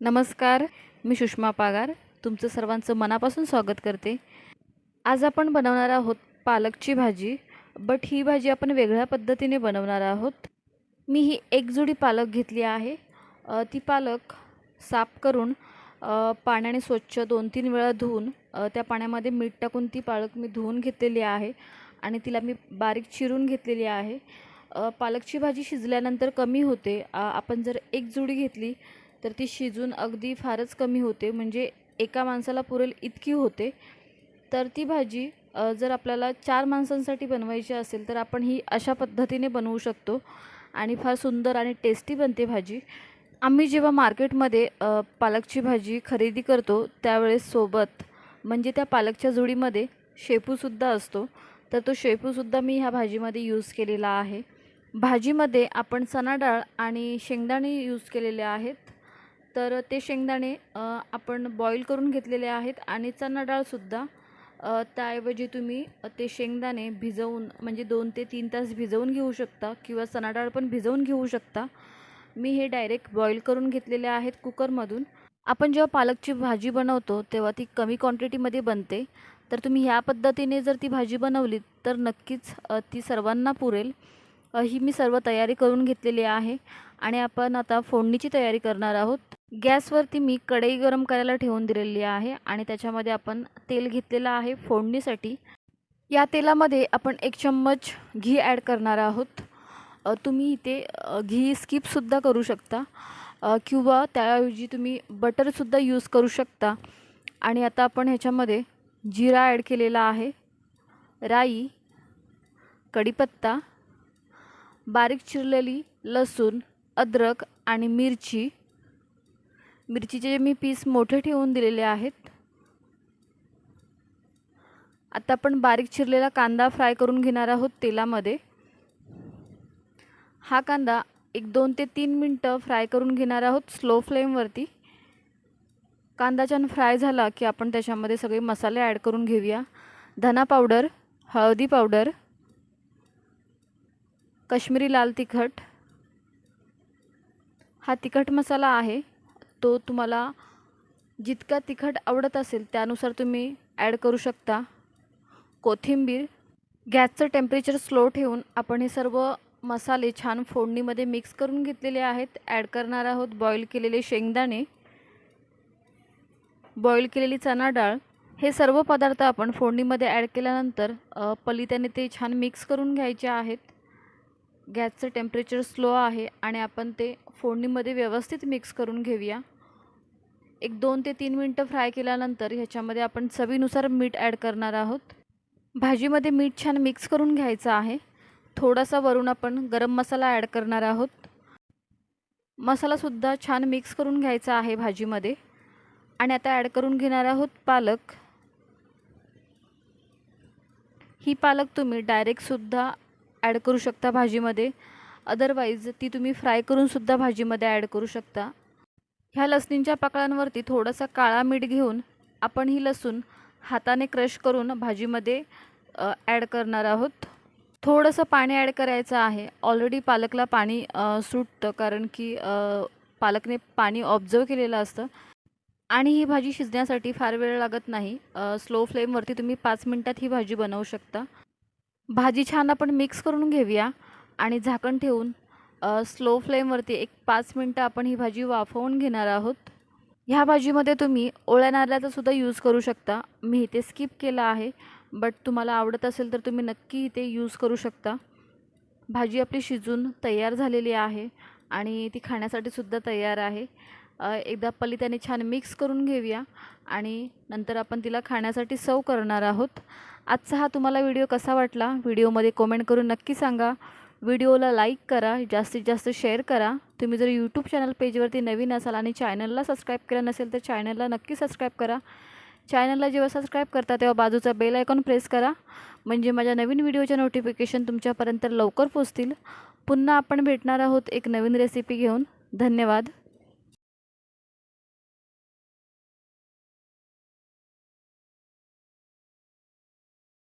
नमस्कार मी सुषमा पागार. तुमचं सर्वांचं मनापासून स्वागत करते. आज आपण बनवणार आहोत पालकची भाजी बट ही भाजी आपण वेगळ्या पद्धतीने बनवणार आहोत. मी ही एक जुडी पालक घेतली आहे. ती पालक साफ करून पाण्याने स्वच्छ दोन तीन वेळा धुवून त्या पाण्यामध्ये मीठ टाकून ती पालक मी धुवून घेतलेली आहे आणि तिला मी बारीक चिरून घेतलेली आहे. पालकची भाजी शिजल्यानंतर कमी होते. आपण जर एक जुडी घेतली तर ती शिजून अगदी फारच कमी होते. म्हणजे एका माणसाला पुरेल इतकी होते. तर ती भाजी जर आपल्याला चार माणसांसाठी बनवायची असेल तर आपण ही अशा पद्धतीने बनवू शकतो. आणि फार सुंदर आणि टेस्टी बनते भाजी. आम्ही जेव्हा मार्केटमध्ये पालकची भाजी खरेदी करतो त्यावेळेस सोबत म्हणजे त्या पालकच्या जोडीमध्ये शेपूसुद्धा असतो. तर तो शेपूसुद्धा मी ह्या भाजीमध्ये यूज केलेला आहे. भाजीमध्ये आपण चणा डाळ आणि शेंगदाणे यूज केलेले आहेत. तर ते शेंगदाणे आपण बॉईल करून घेतलेले आहेत आणि चणा डाळसुद्धा त्याऐवजी तुम्ही ते शेंगदाणे भिजवून म्हणजे दोन ते तीन तास भिजवून घेऊ शकता किंवा चणा डाळ पण भिजवून घेऊ शकता. मी हे डायरेक्ट बॉईल करून घेतलेले आहेत कुकरमधून आपण जेव्हा पालकची भाजी बनवतो तेव्हा ती कमी क्वांटिटीमध्ये बनते. तर तुम्ही ह्या पद्धतीने जर ती भाजी बनवली तर नक्कीच ती सर्वांना पुरेल. ही मी सर्व तयारी करून घेतलेली आहे. आणि आपण आता फोडणीची तयारी करणार आहोत. गॅसवरती मी कढई गरम करायला ठेवून दिलेली आहे आणि त्याच्यामध्ये आपण तेल घेतलेलं आहे फोडणीसाठी. या तेलामध्ये आपण एक चम्मच घी ॲड करणार आहोत. तुम्ही इथे घी स्किपसुद्धा करू शकता. किंवा त्याऐवजी तुम्ही बटरसुद्धा यूज करू शकता. आणि आता आपण ह्याच्यामध्ये जिरा ॲड केलेला आहे राई कढीपत्ता बारीक चिरलेली लसूण अद्रक आणि मिरची मिरचीचे मी पीस मोठे ठेवून दिलेले आहेत. आता आपण बारीक चिरलेला कांदा फ्राय करून घेणार आहोत तेलामध्ये. हा कांदा एक दोन ते तीन मिनटं फ्राय करून घेणार आहोत स्लो फ्लेमवरती. कांदा छान फ्राय झाला की आपण त्याच्यामध्ये सगळे मसाले ॲड करून घेऊया. धना पावडर हळदी पावडर कश्मीरी लाल तिखट. हा तिखट मसाला आहे. तो तुम्हाला जितका तिखट आवडत असेल त्यानुसार तुम्ही ॲड करू शकता. कोथिंबीर गॅसचं टेम्परेचर स्लो ठेवून आपण हे सर्व मसाले छान फोडणीमध्ये मिक्स करून घेतलेले आहेत. ॲड करणार आहोत बॉईल केलेले शेंगदाणे बॉईल केलेली चणा डाळ. हे सर्व पदार्थ आपण फोडणीमध्ये ॲड केल्यानंतर पलित्याने ते छान मिक्स करून घ्यायचे आहेत. गॅसचं टेम्परेचर स्लो आहे आणि आपण ते फोडणीमध्ये व्यवस्थित मिक्स करून घेऊया. एक दोन ते तीन मिनटं फ्राय केल्यानंतर ह्याच्यामध्ये आपण चवीनुसार मीठ ॲड करणार आहोत. भाजीमध्ये मीठ छान मिक्स करून घ्यायचं आहे. थोडासा वरून आपण गरम मसाला ॲड करणार आहोत. मसालासुद्धा छान मिक्स करून घ्यायचा आहे भाजीमध्ये. आणि आता ॲड करून घेणार आहोत पालक. ही पालक तुम्ही डायरेक्टसुद्धा ॲड करू शकता भाजीमध्ये. अदरवाईज ती तुम्ही फ्राय करूनसुद्धा भाजीमध्ये ॲड करू शकता. ह्या लसणींच्या पाकळ्यांवरती थोडासा काळा मीठ घेऊन आपण ही लसूण हाताने क्रश करून भाजीमध्ये ॲड करणार आहोत. थोडंसं पाणी ॲड करायचं आहे. ऑलरेडी पालकला पाणी सुटतं कारण की पालकने पाणी ऑब्झर्व केलेलं असतं. आणि ही भाजी शिजण्यासाठी फार वेळ लागत नाही. स्लो फ्लेमवरती तुम्ही पाच मिनटात ही भाजी बनवू शकता. भाजी छान आपण मिक्स करून घेऊया आणि झाकण ठेवून स्लो फ्लेमवरती एक पाच मिनटं आपण ही भाजी वाफवून घेणार आहोत. ह्या भाजीमध्ये तुम्ही ओळ्या नारळाचासुद्धा यूज करू शकता. मी इथे स्किप केला आहे बट तुम्हाला आवडत असेल तर तुम्ही नक्की इथे यूज करू शकता. भाजी आपली शिजून तयार झालेली आहे आणि ती खाण्यासाठी सुद्धा तयार आहे. एकदा पलित्याने छान मिक्स करून घेऊया आणि नंतर आपण तिला खाण्यासाठी सर्व करणार आहोत. आजचा हा तुम्हाला व्हिडिओ कसा वाटला? व्हिडिओमध्ये कॉमेंट करून नक्की सांगा. व्हिडिओला लाईक करा जास्तीत जास्त शेअर करा. तुम्ही जर यूट्यूब चॅनल पेजवरती नवीन असाल आणि चॅनलला सबस्क्राईब केलं नसेल तर चॅनलला नक्की सबस्क्राईब करा. चॅनलला जेव्हा सबस्क्राईब करता तेव्हा बाजूचा बेल आयकॉन प्रेस करा. म्हणजे माझ्या नवीन व्हिडिओच्या नोटिफिकेशन तुमच्यापर्यंत लवकर पोचतील पुन्हा आपण भेटणार आहोत एक नवीन रेसिपी घेऊन. धन्यवाद.